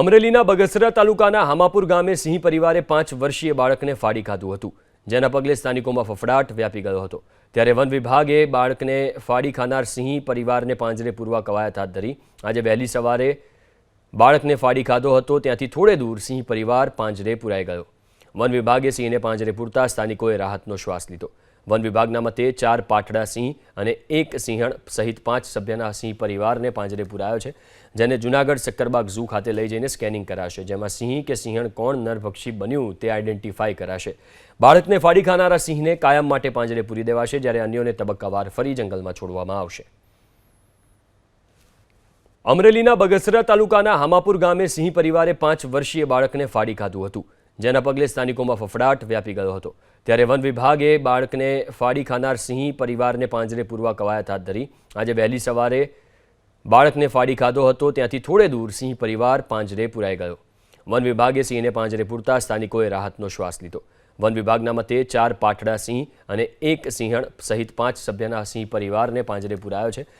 અમરેલીના બગસરા તાલુકાના હામાપુર ગામે સિંહ પરિવારે પાંચ વર્ષીય બાળકને ફાડી ખાધું હતું, જેના પગલે સ્થાનિકોમાં ફફડાટ વ્યાપી ગયો હતો. ત્યારે વન વિભાગે બાળકને ફાડી ખાનાર સિંહ પરિવારને પાંજરે પૂરવા કવાયત હાથ ધરી. આજે વહેલી સવારે બાળકને ફાડી ખાધો હતો, ત્યાંથી થોડે દૂર સિંહ પરિવાર પાંજરે પુરાઈ ગયો. વન વિભાગે સિંહને પાંજરે પૂરતા સ્થાનિકોએ રાહતનો શ્વાસ લીધો. વન વિભાગના મતે ચાર પાટડા સિંહ અને એક સિંહણ સહિત પાંચ સભ્યના સિંહ પરિવારને પાંજરે પુરાયો છે, જેને જૂનાગઢ સક્કરબાગ ઝૂ ખાતે લઈ જઈને સ્કેનિંગ કરાશે, જેમાં સિંહ કે સિંહણ કોણ નરભક્ષી બન્યું તે આઈડેન્ટિફાઈ કરાશે. બાળકને ફાડી ખાનારા સિંહને કાયમ માટે પાંજરે પૂરી દેવાશે, જ્યારે અન્યોને તબક્કાવાર ફરી જંગલમાં છોડવામાં આવશે. અમરેલીના બગસરા તાલુકાના હામાપુર ગામે સિંહ પરિવારે પાંચ વર્ષીય બાળકને ફાડી ખાધું હતું. જેના પગલે સ્થાનિકોમાં ફફડાટ વ્યાપી ગયો હતો. ત્યારે વન વિભાગે બાળકને ફાડી ખાનાર સિંહ પરિવારને પાંજરે પૂરવા કવાયત હાથ ધરી. આજે વહેલી સવારે બાળકને ફાડી ખાધો હતો, ત્યાંથી થોડે દૂર સિંહ પરિવાર પાંજરે પૂરાઈ ગયો. વન વિભાગે સિંહને પાંજરે પૂરતા સ્થાનિકોએ રાહતનો શ્વાસ લીધો. વન વિભાગના મતે ચાર પાટડા સિંહ અને એક સિંહણ સહિત પાંચ સભ્યના સિંહ પરિવારને પાંજરે પુરાયો છે.